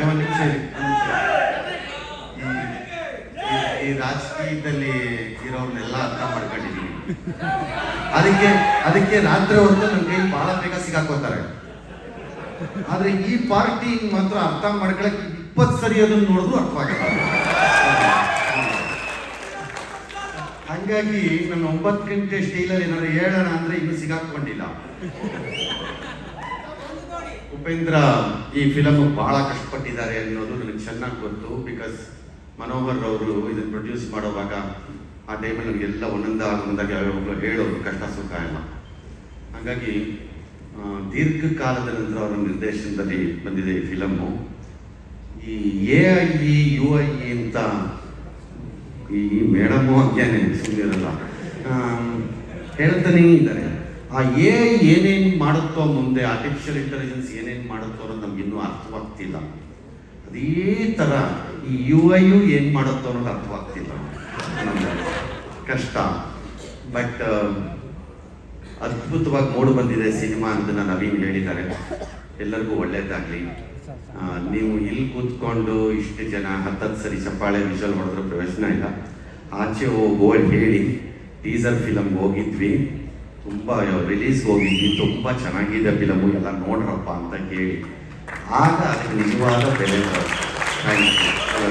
ಒಂದ್ ನಿಮಿಷ. ಈ- ರಾಜಕೀಯದಲ್ಲಿ ಇರೋರ್ನೆಲ್ಲ ಅರ್ಥ ಮಾಡ್ಕೊಂಡಿದ್ದೀನಿ ಅದಕ್ಕೆ ಅದಕ್ಕೆ ರಾತ್ರಿ ಹೊತ್ತು ಕೈ ಬಹಳ ಬೇಗ ಸಿಗಾಕೋತಾರೆ ಆದ್ರೆ ಈ ಪಾರ್ಟಿ ಮಾತ್ರ ಅರ್ಥ ಮಾಡ್ಕೊಳಕ್ ಇಪ್ಪತ್ತು ಸರಿ ಅದನ್ನ ನೋಡಿದ್ರು ಅರ್ಥ ಆಗಲ್ಲ. ಹಂಗಾಗಿ ನನ್ನ ಒಂಬತ್ತು ಗಂಟೆ ಸ್ಟೈಲಲ್ಲಿ ಏನಾದ್ರು ಹೇಳೋಣ ಅಂದ್ರೆ ಇನ್ನು ಸಿಗಾಕೊಂಡಿಲ್ಲ ಉಪೇಂದ್ರ ಈ ಫಿಲಮ್ ಬಹಳ ಕಷ್ಟಪಟ್ಟಿದ್ದಾರೆ ಅನ್ನೋದು ನನಗೆ ಚೆನ್ನಾಗಿ ಗೊತ್ತು ಬಿಕಾಸ್ ಮನೋಹರ್ ಅವರು ಇದನ್ನು ಪ್ರೊಡ್ಯೂಸ್ ಮಾಡುವಾಗ ಆ ಟೈಮಲ್ಲಿ ನನಗೆಲ್ಲ ಒಂದೊಂದ ಒಂದೊಂದಾಗಿ ಅವರು ಹೇಳೋರು ಕಷ್ಟ ಸುಖ ಎಲ್ಲ. ಹಾಗಾಗಿ ದೀರ್ಘಕಾಲದ ನಂತರ ಅವರ ನಿರ್ದೇಶನದಲ್ಲಿ ಬಂದಿದೆ ಈ ಫಿಲಮ್ಮು ಈ A I E, U I E ಅಂತ ಈ ಮೇಡಮು ಹಂಗೇನೆ ಸುಮ್ಮನಿರಲ್ಲ ಹೇಳ್ತಾನೇ ಇದ್ದಾರೆ. ಆ ಐ ಏನೇನು ಮಾಡುತ್ತೋ ಮುಂದೆ ಆರ್ಟಿಫಿಷಿಯಲ್ ಇಂಟೆಲಿಜೆನ್ಸ್ ಏನೇನು ಮಾಡುತ್ತೋ ಅನ್ನೋದು ನಮ್ಗೆ ಇನ್ನೂ ಅರ್ಥವಾಗ್ತಿಲ್ಲ. ಅದೇ ಥರ ಈ ಯು ಐ ಯು ಏನು ಮಾಡುತ್ತೋ ಅನ್ನೋದು ಅರ್ಥವಾಗ್ತಿಲ್ಲ. ಕಷ್ಟ. ಬಟ್ ಅದ್ಭುತವಾಗಿ ಮೂಡು ಬಂದಿದೆ ಸಿನಿಮಾ ಅಂತ ನವೀನ್ ಹೇಳಿದ್ದಾರೆ. ಎಲ್ಲರಿಗೂ ಒಳ್ಳೆಯದಾಗಲಿ ನೀವು ಇಲ್ಲಿ ಕೂತ್ಕೊಂಡು ಇಷ್ಟು ಜನ ಹತ್ತತ್ತು ಸರಿ ಚಪ್ಪಾಳೆ ವಿಷಲ್ ಹೊಡೆದ್ರೆ ಪ್ರವೇಶನ ಇಲ್ಲ. ಆಚೆ ಹೋಗಿ ಹೇಳಿ ಟೀಸರ್ ಫಿಲಮ್ ಹೋಗಿದ್ವಿ. ತುಂಬ ರಿಲೀಸ್ ಹೋಗಿದ್ವಿ ತುಂಬ ಚೆನ್ನಾಗಿದೆ ಫಿಲಮು ಎಲ್ಲ ನೋಡ್ರಪ್ಪ ಅಂತ ಕೇಳಿ. ಆಗ ನಿಜವಾದ ಬೆಲೆ ಥ್ಯಾಂಕ್ ಯು